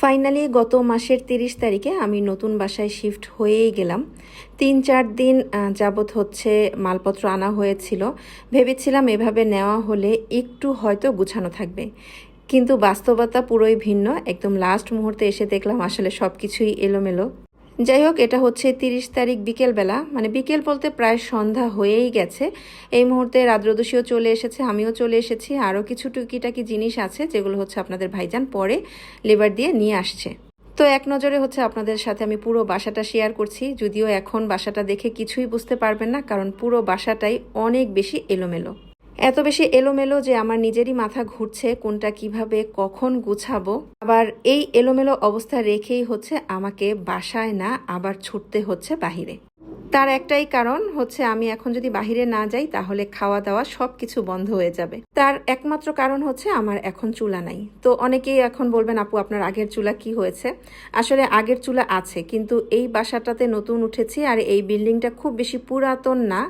Finally গত মাসের তিরিশ তারিখে আমি নতুন বাসায় শিফট হয়েই গেলাম। তিন, চার দিন যাবৎ যাবত হচ্ছে মালপত্র আনা হয়েছিল। ভেবেছিলাম এভাবে নেওয়া হলে একটু হয়তো গুছানো থাকবে। কিন্তু বাস্তবতা পুরোই ভিন্ন। একদম লাস্ট মুহূর্তে এসে দেখলাম আসলে সব কিছুই এলোমেলো। যাই হোক এটা হচ্ছে তিরিশ তারিখ বিকেলবেলা। মানে বিকেল বলতে প্রায় সন্ধ্যা হয়েই গেছে। এই মুহূর্তে রাদ্রদোষীও চলে এসেছে, আমিও চলে এসেছি। আরও কিছু টুকিটাকি জিনিস আছে, যেগুলো হচ্ছে আপনাদের ভাইজান পরে লেবার দিয়ে নিয়ে আসছে। তো এক নজরে হচ্ছে আপনাদের সাথে আমি পুরো বাসাটা শেয়ার করছি। যদিও এখন বাসাটা দেখে কিছুই বুঝতে পারবেন না, কারণ পুরো বাসাটাই অনেক বেশি এলোমেলো। এত বেশি এলোমেলো যে আমার নিজেরই মাথা ঘুরছে কোনটা কীভাবে কখন গুছাবো, আবার এই এলোমেলো অবস্থা রেখেই হচ্ছে আমাকে বাসায় না, আবার ছুটতে হচ্ছে বাহিরে। তার একটাই কারণ হচ্ছে আমি এখন যদি বাহিরে না যাই, তাহলে খাওয়া দাওয়া সব কিছু বন্ধ হয়ে যাবে। তার একমাত্র কারণ হচ্ছে আমার এখন চুলা নাই। তো অনেকেই এখন বলবেন, আপু, আপনার আগের চুলা কি হয়েছে? আসলে আগের চুলা আছে, কিন্তু এই বাসাটাতে নতুন উঠেছি আর এই বিল্ডিংটা খুব বেশি পুরাতন না,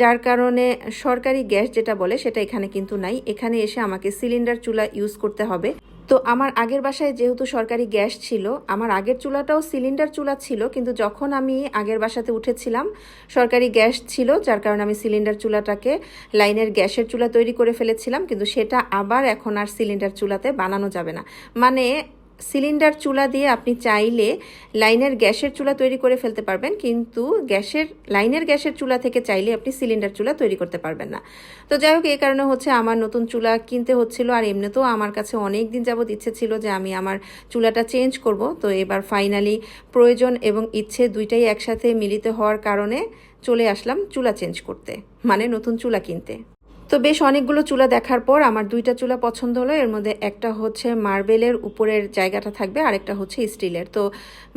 যার কারণে সরকারি গ্যাস যেটা বলে সেটা এখানে কিন্তু নাই। এখানে এসে আমাকে সিলিন্ডার চুলা ইউজ করতে হবে। তো আমার আগের বাসায় যেহেতু সরকারি গ্যাস ছিল, আমার আগের চুলাটাও সিলিন্ডার চুলা ছিল, কিন্তু যখন আমি আগের বাসাতে উঠেছিলাম, সরকারি গ্যাস ছিল, যার কারণে আমি সিলিন্ডার চুলাটাকে লাইনের গ্যাসের চুলা তৈরি করে ফেলেছিলাম, কিন্তু সেটা আবার এখন আর সিলিন্ডার চুলাতে বানানো যাবে না। মানে সিলিন্ডার চুলা দিয়ে আপনি চাইলে লাইনের গ্যাসের চুলা তৈরি করে ফেলতে পারবেন, কিন্তু গ্যাসের, লাইনের গ্যাসের চুলা থেকে চাইলে আপনি সিলিন্ডার চুলা তৈরি করতে পারবেন না। তো যাই হোক এই কারণে হচ্ছে আমার নতুন চুলা কিনতে হচ্ছিল, আর এমনিতেও আমার কাছে অনেক দিন যাবৎ ইচ্ছে ছিল যে আমি আমার চুলাটা চেঞ্জ করব। তো এবার ফাইনালি প্রয়োজন এবং ইচ্ছে দুইটাই একসাথে মিলিত হওয়ার কারণে চলে আসলাম চুলা চেঞ্জ করতে মানে নতুন চুলা কিনতে। তো বেশ অনেকগুলো চুলা দেখার পর আমার দুইটা চুলা পছন্দ হলো। এর মধ্যে একটা হচ্ছে মার্বেলের উপরের জায়গাটা থাকবে আর একটা হচ্ছে স্টিলের। তো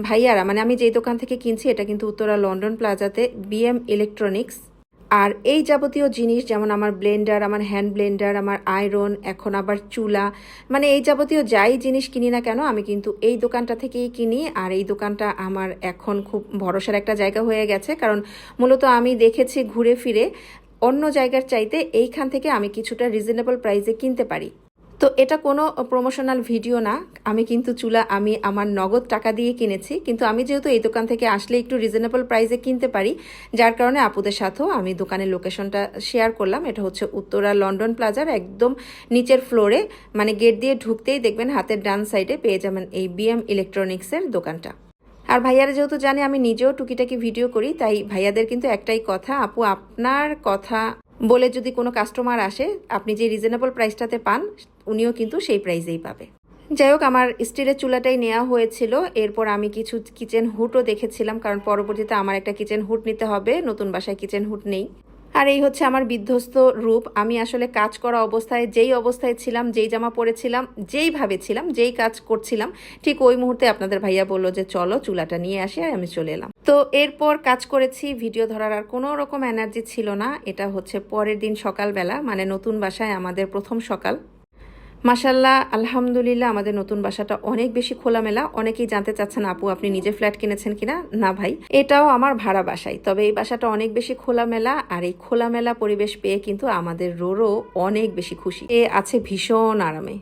ভাইয়ারা মানে আমি যেই দোকান থেকে কিনছি, এটা কিন্তু উত্তরা লন্ডন প্লাজাতে বিএম ইলেকট্রনিক্স আর এই যাবতীয় জিনিস যেমন আমার ব্লেন্ডার, আমার হ্যান্ড ব্লেন্ডার, আমার আয়রন, এখন আবার চুলা মানে এই যাবতীয় যাই জিনিস কিনি না কেন, আমি কিন্তু এই দোকানটা থেকেই কিনি। আর এই দোকানটা আমার এখন খুব ভরসার একটা জায়গা হয়ে গেছে, কারণ মূলত আমি দেখেছি ঘুরে ফিরে অন্য জায়গার চাইতে এইখান থেকে আমি কিছুটা রিজনেবল প্রাইসে কিনতে পারি। তো এটা কোনো প্রমোশনাল ভিডিও না। আমি কিন্তু চুলা, আমি আমার নগদ টাকা দিয়ে কিনেছি। কিন্তু আমি যেহেতু এই দোকান থেকে আসলে একটু রিজনেবল প্রাইসে কিনতে পারি, যার কারণে আপুদের সাথেও আমি দোকানের লোকেশনটা শেয়ার করলাম। এটা হচ্ছে উত্তরা লন্ডন প্লাজার একদম নিচের ফ্লোরে মানে গেট দিয়ে ঢুকতেই দেখবেন হাতের ডান সাইডে পেয়ে যাবেন এই বিএম ইলেকট্রনিক্সের দোকানটা। আর ভাইয়ারা যেহেতু জানে, আমি নিজেও টুকিটাকি ভিডিও করি, তাই ভাইয়াদের কিন্তু একটাই কথা, আপু, আপনার কথা বলে যদি কোনো কাস্টমার আসে, আপনি যে রিজনেবল প্রাইসটাতে পান, উনিও কিন্তু সেই প্রাইসেই পাবে। যাই হোক, আমার স্টিলের চুলাটাই নেওয়া হয়েছিল। এরপর আমি কিছু কিচেন হুটও দেখেছিলাম, কারণ পরবর্তীতে আমার একটা কিচেন হুট নিতে হবে, নতুন বাসায় কিচেন হুট নেই। আর এই হচ্ছে আমার বিধ্বস্ত রূপ। আমি আসলে কাজ করা অবস্থায় যেই অবস্থায় ছিলাম, যেই জামা পরেছিলাম যেইভাবে ছিলাম, যেই কাজ করছিলাম, ঠিক ওই মুহূর্তে আপনাদের ভাইয়া বলল যে, চলো চুলাটা নিয়ে আসি আর আমি চলে এলাম। তো এরপর কাজ করেছি, ভিডিও ধরার আর কোনো রকম এনার্জি ছিল না। এটা হচ্ছে পরের দিন সকালবেলা মানে নতুন বাসায় আমাদের প্রথম সকাল। মাসাল্লাহ আলহামদুলিল্লাহ, আমাদের নতুন বাসাটা অনেক বেশি খোলামেলা। অনেকেই জানতে চাচ্ছেন, আপু, আপনি নিজে ফ্ল্যাট কিনেছেন কিনা? না, ভাই, এটাও আমার ভাড়া বাসাই। তবে এই বাসাটা অনেক বেশি খোলামেলা আর এই খোলামেলা পরিবেশ পেয়ে কিন্তু আমাদের রোরও অনেক বেশি খুশি। এ আছে ভীষণ আরামে।